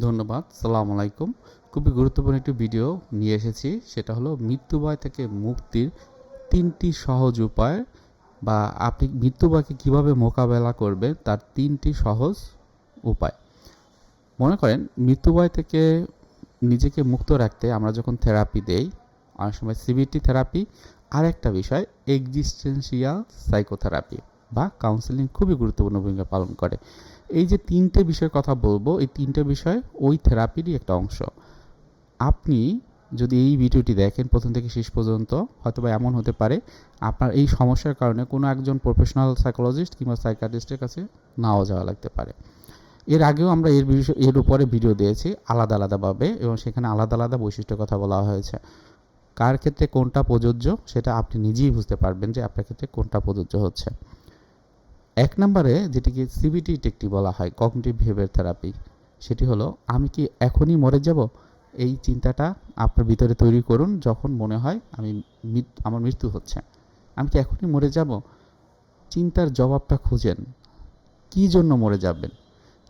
ধন্যবাদ, সালাম আলাইকুম। খুবই গুরুত্বপূর্ণ একটি ভিডিও নিয়ে এসেছি, সেটা হলো মৃত্যুভয় থেকে মুক্তির তিনটি সহজ উপায় বা আপনি মৃত্যুভয়কে কীভাবে মোকাবেলা করবেন তার তিনটি সহজ উপায়। মনে করেন মৃত্যুভয় থেকে নিজেকে মুক্ত রাখতে আমরা যখন থেরাপি দেই, অনেক সময় সিবিটি থেরাপি। আর একটা বিষয় এক্সিস্টেন্সিয়াল সাইকোথেরাপি। বা কাউন্সেলিং খুবই গুরুত্বপূর্ণ ভূমিকা পালন করে। এই যে তিনটে বিষয়ের কথা বলব, এই তিনটে বিষয় ওই থেরাপিরই একটা অংশ। আপনি যদি এই ভিডিওটি দেখেন প্রথম থেকে শেষ পর্যন্ত হয়তো বা এমন হতে পারে, আপনার এই সমস্যার কারণে কোনো একজন প্রফেশনাল সাইকোলজিস্ট কিংবা সাইকাটিস্টের কাছে নাও যাওয়া লাগতে পারে। এর আগেও আমরা এর বিষয়, এর উপরে ভিডিও দিয়েছি আলাদা আলাদাভাবে এবং সেখানে আলাদা আলাদা বৈশিষ্ট্যের কথা বলা হয়েছে। কার ক্ষেত্রে কোনটা প্রযোজ্য, সেটা আপনি নিজেই বুঝতে পারবেন যে আপনার ক্ষেত্রে কোনটা প্রযোজ্য হচ্ছে। এক নম্বরে যেটিকে সিবিটি টেকটি বলা হয় কগনিটিভ বিহেভিয়ার থেরাপি সেটি হলো, আমি কি এখনই মরে যাব? এই চিন্তাটা আপনার ভিতরে তৈরি করুন যখন মনে হয় আমি আমার মৃত্যু হচ্ছে। আমি কি এখনই মরে যাব? চিন্তার জবাবটা খুঁজেন। কী জন্য মরে যাবেন?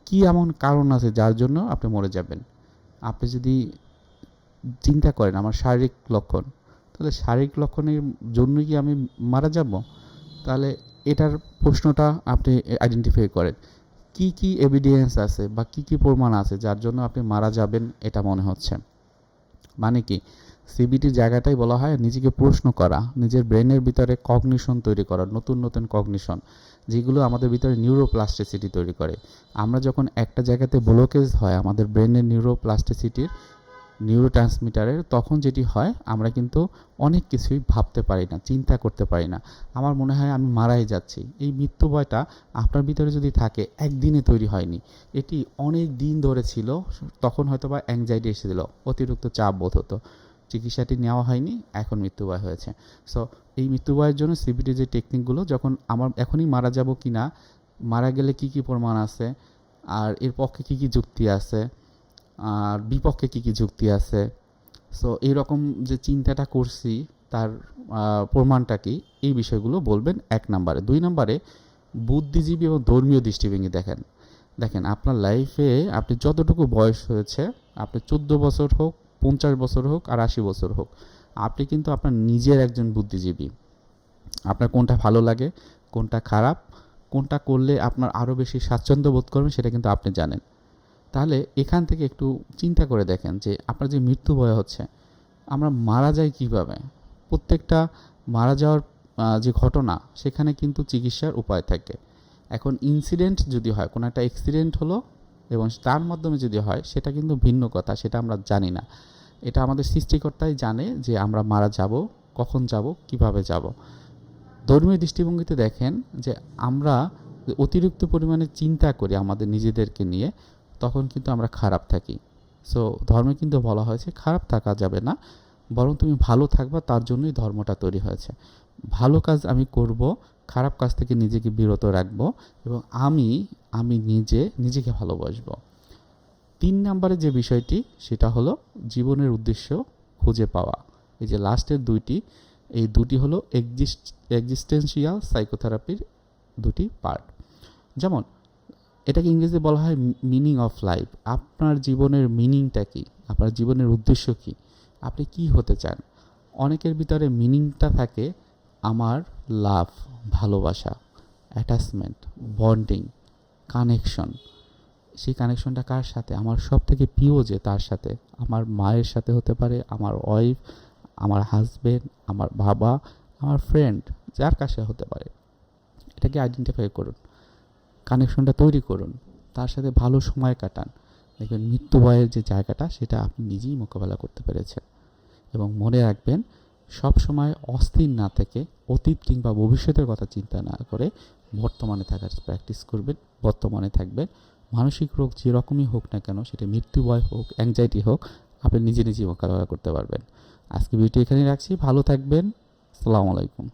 কি এমন কারণ আছে যার জন্য আপনি মরে যাবেন? আপনি যদি চিন্তা করেন আমার শারীরিক লক্ষণ, তাহলে শারীরিক লক্ষণের জন্যই কি আমি মারা যাব? তাহলে এটার প্রশ্নটা আপনি আইডেন্টিফাই করেন। কি কি এভিডেন্স আছে বা কি কি প্রমাণ আছে যার জন্য আপনি মারা যাবেন এটা মনে হচ্ছে? মানে কি? সিবিটির জায়গাটাই বলা হয় নিজেকে প্রশ্ন করা, নিজের ব্রেনের ভিতরে কগনিশন তৈরি করা, নতুন নতুন কগনিশন যেগুলো আমাদের ভিতরে নিউরোপ্লাস্টিসিটি তৈরি করে। আমরা যখন একটা জায়গাতে ব্লকেজ হয়, আমাদের ব্রেনের নিউরোপ্লাস্টিসিটির নিউরো ট্রান্সমিটারের তখন যেটি হয়, আমরা কিন্তু অনেক কিছুই ভাবতে পারি না, চিন্তা করতে পারি না। আমার মনে হয় আমি মারাই যাচ্ছি। এই মৃত্যু ভয়টা আপনার ভিতরে যদি থাকে, একদিনে তৈরি হয়নি। এটি অনেক দিন ধরে ছিল, তখন হয়তো বা অ্যাংজাইটি এসেছিল, অতিরিক্ত চাপ বোধ হতো। চিকিৎসাটি নেওয়া হয়নি, এখন মৃত্যুভয় হয়েছে। সো এই মৃত্যুভয়ের জন্য সিবিটি যে টেকনিকগুলো যখন আমার এখনই মারা যাব কি না মারা গেলে কি কি প্রমাণ আছে, আর এর পক্ষে কি কি যুক্তি আছে আর বিপক্ষে কি কি যুক্তি আছে? সো এইরকম যে চিন্তাটা করছি, তার প্রমাণটা কি? এই বিষয়গুলো বলবেন এক নম্বরে। দুই নম্বরে, বুদ্ধিজীবী এবং ধর্মীয় দৃষ্টিভঙ্গি দেখেন। দেখেন, আপনার লাইফে আপনি যতটুকু বয়স হয়েছে, আপনি চোদ্দ বছর হোক, পঞ্চাশ বছর হোক, আর আশি বছর হোক, আপনি কিন্তু আপনার নিজের একজন বুদ্ধিজীবী। আপনার কোনটা ভালো লাগে, কোনটা খারাপ, কোনটা করলে আপনার আরও বেশি স্বাচ্ছন্দ্য বোধ করবেন, সেটা কিন্তু আপনি জানেন। তাহলে এখান থেকে একটু চিন্তা করে দেখেন যে আপনার যে মৃত্যু ভয় হচ্ছে, আমরা মারা যাই কীভাবে? প্রত্যেকটা মারা যাওয়ার যে ঘটনা, সেখানে কিন্তু চিকিৎসার উপায় থাকে। এখন ইনসিডেন্ট যদি হয়, কোনো একটা অ্যাক্সিডেন্ট হলো এবং তার মাধ্যমে যদি হয়, সেটা কিন্তু ভিন্ন কথা, সেটা আমরা জানি না। এটা আমাদের সৃষ্টিকর্তাই জানে যে আমরা মারা যাব, কখন যাব, কীভাবে যাব। ধর্মীয় দৃষ্টিভঙ্গিতে দেখেন যে আমরা অতিরিক্ত পরিমাণে চিন্তা করি আমাদের নিজেদেরকে নিয়ে তখন কিন্তু আমরা খারাপ থাকি। সো ধর্মে কিন্তু বলা হয়েছে, খারাপ থাকা যাবে না, বরং তুমি ভালো থাকবা, তার জন্যই ধর্মটা তৈরি হয়েছে। ভালো কাজ আমি করব, খারাপ কাজ থেকে নিজেকে বিরত রাখব এবং আমি আমি নিজে, নিজেকে ভালোবাসবো। তিন নম্বরে যে বিষয়টি, সেটা হলো জীবনের উদ্দেশ্য খুঁজে পাওয়া। এই যে লাস্টের দুইটি, এই দুটি হলো এক্সিস্ট এক্সিস্টেন্সিয়াল সাইকোথেরাপির দুটি পার্ট। যেমন এটাকে ইংরেজিতে বলা হয় মিনিং অফ লাইফ আপনার জীবনের মিনিংটা কী? আপনার জীবনের উদ্দেশ্য কী? আপনি কি হতে চান? অনেকের ভিতরে মিনিংটা থাকে আমার লাভ ভালোবাসা অ্যাটাচমেন্ট বন্ডিং কানেকশন সেই কানেকশনটা কার সাথে? আমার সব থেকে প্রিয় যে তার সাথে। আমার মায়ের সাথে হতে পারে, আমার ওয়াইফ আমার হাজবেন্ড আমার বাবা, আমার ফ্রেন্ড যার কাছে হতে পারে। এটাকে আইডেন্টিফাই করুন। কানেকশনটা তৈরি করুন, তার সাথে ভালো সময় কাটান। দেখবেন মৃত্যু ভয়ের যে জায়গাটা, সেটা আপনি নিজেই মোকাবেলা করতে পেরেছেন। এবং মনে রাখবেন সব সময় অস্থির না থেকে অতীত কিংবা ভবিষ্যতের কথা চিন্তা না করে বর্তমানে থাকার প্র্যাকটিস করবেন, বর্তমানে থাকবেন। মানসিক রোগ যেরকমই হোক না কেন, সেটা মৃত্যু ভয় হোক অ্যাংজাইটি হোক, আপনি নিজে নিজেই মোকাবেলা করতে পারবেন। আজকে ভিডিও এখানেই রাখছি, ভালো থাকবেন, আসসালামু আলাইকুম।